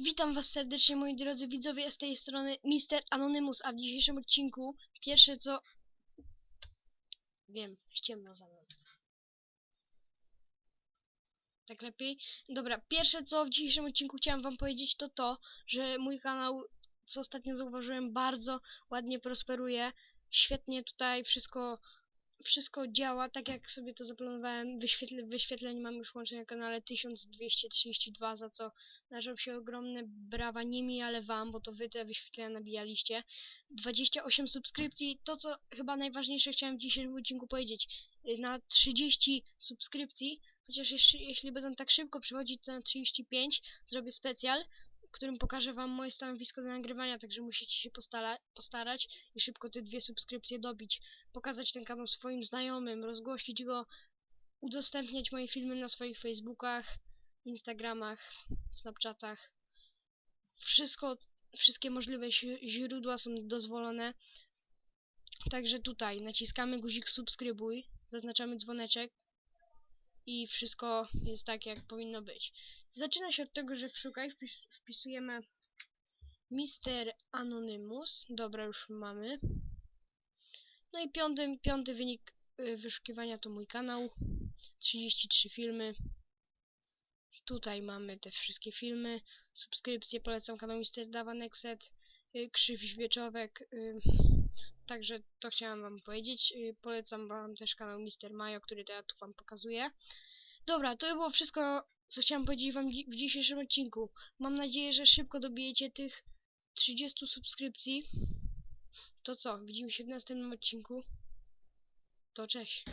Witam Was serdecznie, moi drodzy widzowie, z tej strony Mister Anonymous, a w dzisiejszym odcinku pierwsze co... Wiem, ciemno za mną. Tak lepiej? Dobra, pierwsze co w dzisiejszym odcinku chciałem Wam powiedzieć to to, że mój kanał, co ostatnio zauważyłem, bardzo ładnie prosperuje. Świetnie tutaj wszystko wszystko działa tak jak sobie to zaplanowałem. Wyświetle, wyświetleń mam już łącznie na kanale 1232, za co należą się ogromne brawa nie mi, ale wam, bo to wy te wyświetlenia nabijaliście. 28 subskrypcji, to co chyba najważniejsze chciałem w dzisiejszym odcinku powiedzieć. Na 30 subskrypcji, chociaż jeszcze, jeśli będą tak szybko przechodzić, to na 35 zrobię specjal, w którym pokażę wam moje stanowisko do nagrywania, także musicie się postara postarać i szybko te dwie subskrypcje dobić pokazać ten kanał swoim znajomym, rozgłosić go, udostępniać moje filmy na swoich Facebookach, Instagramach, Snapchatach. Wszystko, wszystkie możliwe źródła są dozwolone. Także tutaj naciskamy guzik subskrybuj, zaznaczamy dzwoneczek i wszystko jest tak, jak powinno być. Zaczyna się od tego, że w szukaj wpis wpisujemy Mister Anonymous. Dobra, już mamy. No i piąty, piąty wynik y, wyszukiwania to mój kanał. 33 filmy. Tutaj mamy te wszystkie filmy. Subskrypcje, polecam kanał Mr. Dawa Nexet. Krzyw Świeczowek. y, Także to chciałam wam powiedzieć. Y, Polecam wam też kanał Mr. Majo, który ja tu wam pokazuję. Dobra, to było wszystko, co chciałam powiedzieć wam w dzisiejszym odcinku. Mam nadzieję, że szybko dobijecie tych 30 subskrypcji. To co? Widzimy się w następnym odcinku. To cześć.